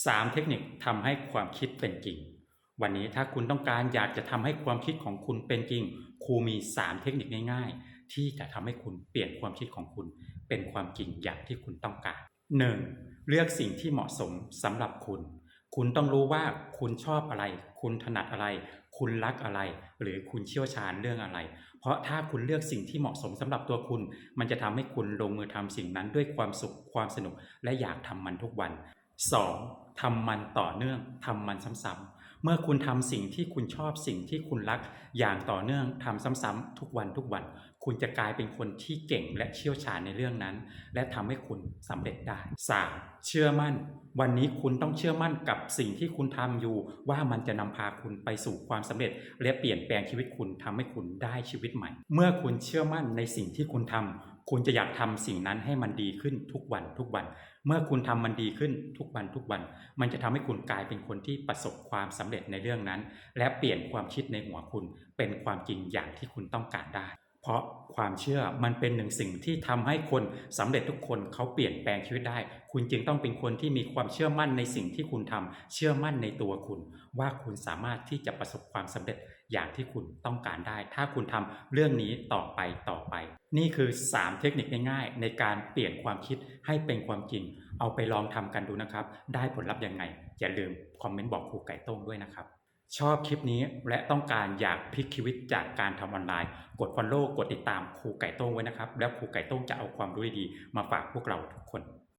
3 เทคนิคทำให้ความคิดเป็นจริง วันนี้ถ้าคุณต้องการอยากจะทำให้ความคิดของคุณเป็นจริง ครูมี 3 เทคนิคง่ายๆ ที่จะทำให้คุณเปลี่ยนความคิดของคุณ เป็นความจริงอย่างที่คุณต้องการ 1. เลือกสิ่งที่เหมาะสมสำหรับคุณ คุณต้องรู้ว่าคุณชอบอะไร คุณถนัดอะไร คุณรักอะไร หรือคุณเชี่ยวชาญเรื่องอะไร เพราะถ้าคุณเลือกสิ่งที่เหมาะสมสำหรับตัวคุณ มันจะทำให้คุณลงมือทำสิ่งนั้นด้วยความสุขความสนุกและอยากทำมันทุกวัน 2. ทำมันต่อเนื่องทำมันซ้ำๆเมื่อคุณทำสิ่งที่คุณชอบสิ่งที่คุณรักอย่างต่อเนื่องทำซ้ำๆทุกวันทุกวัน คุณจะกลายเป็นคนที่เก่งและเชี่ยวชาญในเรื่องนั้น และทำให้คุณสำเร็จได้ 3. เชื่อมั่น วันนี้คุณต้องเชื่อมั่นกับสิ่งที่คุณทำอยู่ ว่ามันจะนำพาคุณไปสู่ความสำเร็จ และเปลี่ยนแปลงชีวิตคุณทำให้คุณได้ชีวิตใหม่ เมื่อคุณเชื่อมั่นในสิ่งที่คุณทำคุณจะอยากทำสิ่งนั้นให้มันดีขึ้นทุกวันทุกวัน เมื่อคุณทำมันดีขึ้นทุกวันทุกวันมันจะทำให้คุณกลายเป็นคนที่ประสบความสำเร็จในเรื่องนั้น และเปลี่ยนความคิดในหัวคุณเป็นความจริงอย่างที่คุณต้องการได้ เพราะ ความเชื่อมันเป็นหนึ่งสิ่งที่ทำให้คนสำเร็จทุกคนเขาเปลี่ยนแปลงชีวิตได้ คุณจึงต้องเป็นคนที่มีความเชื่อมั่นในสิ่งที่คุณทำเชื่อมั่นในตัวคุณ ว่าคุณสามารถที่จะประสบความสำเร็จอย่างที่คุณต้องการได้ ถ้าคุณทำเรื่องนี้ต่อไปต่อไป นี่คือ 3 เทคนิคง่ายๆ ในการเปลี่ยนความคิดให้เป็นความจริง เอาไปลองทำกันดูนะครับ ได้ผลลัพธ์ยังไงอย่าลืมคอมเมนต์บอกครูไก่โต้งด้วยนะครับ ชอบคลิปนี้และต้องการอยากพลิกชีวิตจากการทำออนไลน์ กด follow กดติดตามครูไก่โต้งไว้นะครับ แล้วครูไก่โต้งจะเอาความรู้ดีมาฝากพวกเราทุกคน